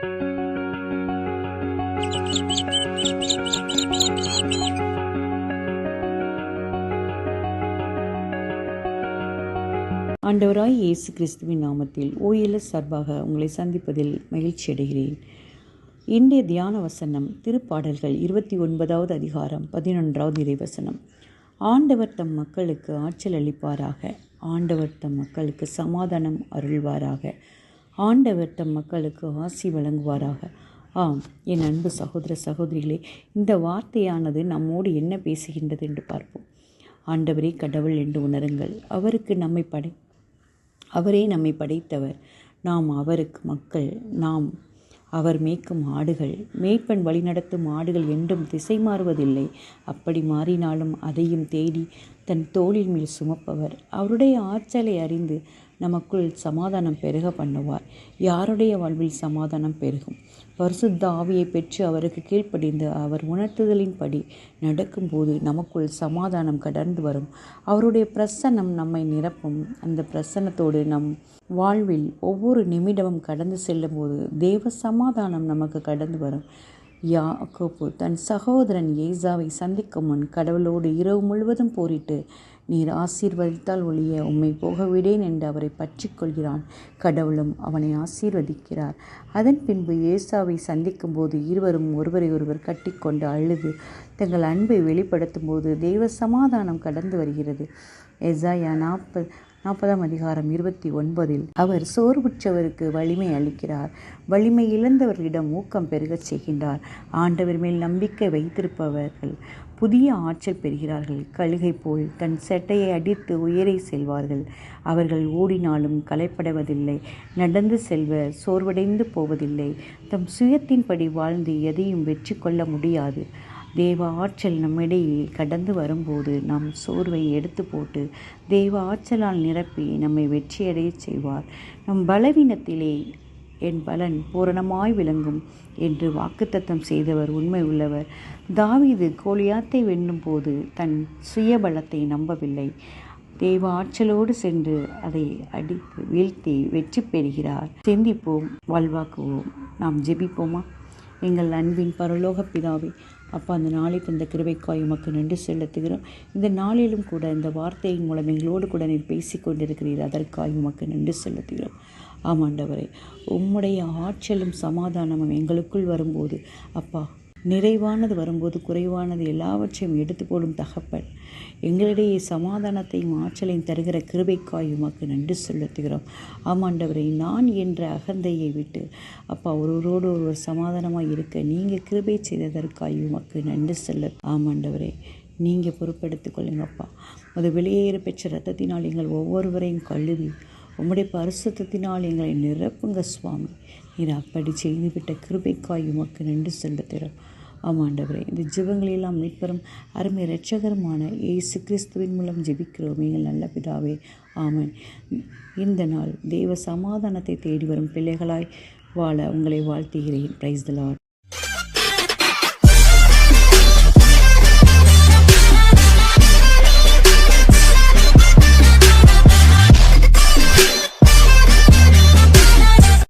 ஆண்டவராய் இயேசு கிறிஸ்துவின் நாமத்தில் ஓஎல்எஸ் சார்பாக உங்களை சந்திப்பதில் மகிழ்ச்சி அடைகிறேன். இன்றைய தியான வசனம் திருப்பாடல்கள் இருபத்தி ஒன்பதாவது அதிகாரம் பதினொன்றாவது இறைவசனம் ஆண்டவர் தம் மக்களுக்கு ஆற்றல் அளிப்பாராக. ஆண்டவர் தம் மக்களுக்கு சமாதானம் அருள்வாராக. ஆண்டவர் தம் மக்களுக்கு ஆசி வழங்குவாராக. ஆம் என் அன்பு சகோதர சகோதரிகளே இந்த வார்த்தையானது நம்மோடு என்ன பேசுகின்றது என்று பார்ப்போம். ஆண்டவரே கடவுள் என்று உணருங்கள். அவருக்கு நம்மை படை அவரே நம்மை படைத்தவர். நாம் அவருக்கு மக்கள். நாம் அவர் மேய்க்கும் ஆடுகள். மேய்ப்பன் வழிநடத்தும் ஆடுகள் என்றும் திசை மாறுவதில்லை. அப்படி மாறினாலும் அதையும் தேடி தன் தோளின் மேல் சுமப்பவர். அவருடைய ஆற்றலை அறிந்து நமக்குள் சமாதானம் பெருக பண்ணுவார். யாருடைய வாழ்வில் சமாதானம் பெருகும்? பரிசுத்த ஆவியை பெற்று அவருக்கு கீழ்ப்படிந்து அவர் உணர்த்துதலின்படி நடக்கும்போது நமக்குள் சமாதானம் கடந்து வரும். அவருடைய பிரசன்னம் நம்மை நிரப்பும். அந்த பிரசன்னத்தோடு நம் வாழ்வில் ஒவ்வொரு நிமிடமும் கடந்து செல்லும்போது தேவ சமாதானம் நமக்கு கடந்து வரும். யாக்கோப்பு தன் சகோதரன் ஏசாவை சந்திக்கும் முன் கடவுளோடு இரவு முழுவதும் போரிட்டு நீர் ஆசீர்வதித்தால் ஒழிய உம்மை போக விடேன் என்று அவரை பற்றி கொள்கிறான் கடவுளும் அவனை ஆசீர்வதிக்கிறார். அதன் பின்பு ஏசாவை சந்திக்கும் போது இருவரும் ஒருவரை ஒருவர் கட்டிக்கொண்டு அழுது தங்கள் அன்பை வெளிப்படுத்தும் போது தெய்வ சமாதானம் கடந்து வருகிறது. எசாயா நாற்பது நாற்பதாம் அதிகாரம் இருபத்தி ஒன்பதில் அவர் சோர்வுற்றவருக்கு வலிமை அளிக்கிறார். வலிமை இழந்தவர்களிடம் ஊக்கம் பெருகச் செய்கின்றார். ஆண்டவர் மேல் நம்பிக்கை வைத்திருப்பவர்கள். புதிய ஆற்றல் பெறுகிறார்கள். கழுகை போல் தன் செட்டையை அடித்து உயரை செல்வார்கள். அவர்கள் ஓடினாலும் கலைப்படைவதில்லை நடந்து செல்வ சோர்வடைந்து போவதில்லை. தம் சுயத்தின்படி வாழ்ந்து எதையும் வெற்றி கொள்ள முடியாது. தேவ ஆற்றல் நம்மிடையே கடந்து வரும்போது நம் சோர்வை எடுத்து போட்டு தேவ ஆற்றலால் நிரப்பி நம்மை வெற்றியடையச் செய்வார். நம் பலவீனத்திலே என் பலன் பூரணமாய் விளங்கும் என்று வாக்குத்தத்தம் செய்தவர் உண்மை உள்ளவர். தாவீது கோலியாத்தை வெண்ணும் போது தன் சுயபலத்தை நம்பவில்லை. தெய்வ ஆற்றலோடு சென்று அதை அடித்து வீழ்த்தி வெற்றி பெறுகிறார். சிந்திப்போம் வாழ்வாக்குவோம். நாம் ஜெபிப்போமா? எங்கள் அன்பின் பரலோக பிதாவை அப்பா அந்த நாளை தந்த கிருபைக்காய் உமக்கு நன்றி செலுத்துகிறோம். இந்த நாளிலும் கூட இந்த வார்த்தையின் மூலம் எங்களோடு கூட நீர் பேசி கொண்டிருக்கிறீர் அதற்காய் உமக்கு நன்றி செலுத்துகிறோம். ஆமாண்டவரே. உம்முடைய ஆற்றலும் சமாதானமும் எங்களுக்குள் வரும்போது அப்பா நிறைவானது வரும்போது குறைவானது எல்லாவற்றையும் எடுத்து போடும் தகப்பன். எங்களிடையே சமாதானத்தையும் ஆற்றலையும் தருகிற கிருபைக்காய் உமக்கு நன்றி செலுத்துகிறோம். ஆமாண்டவரை நான் என்ற அகந்தையை விட்டு அப்பா ஒருவரோடு ஒருவர் சமாதானமாக இருக்க நீங்கள் கிருபை செய்ததற்காய் உமக்கு நன்றி செல்ல. ஆமாண்டவரே நீங்கள் பொறுப்பெடுத்துக் கொள்ளுங்கப்பா அது வெளியேற பெற்ற ரத்தத்தினால் எங்கள் ஒவ்வொருவரையும் கழுவி உம்முடைய பரிசுத்தினால் எங்களை நிரப்புங்க சுவாமி. நீர் அப்படி செய்துவிட்ட கிருபைக்காய் உமக்கு நின்று செலுத்துகிறோம். ஆமாண்டவரே இந்த ஜீவங்களெல்லாம் மீட்பெறும் அருமை இரட்சகரமான இயேசு கிறிஸ்துவின் மூலம் ஜெபிக்கிறோம். எங்கள் நல்ல பிதாவே ஆமன். இந்த நாள் தேவ சமாதானத்தை தேடி வரும் பிள்ளைகளாய் வாழ உங்களை வாழ்த்துகிறேன். பிரைஸ் தலாட்